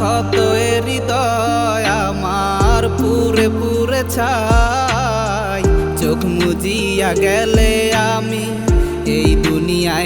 কত হৃদয় আমার পুরে পুরে ছাই। চোখ মুজিয়া গেলে আমি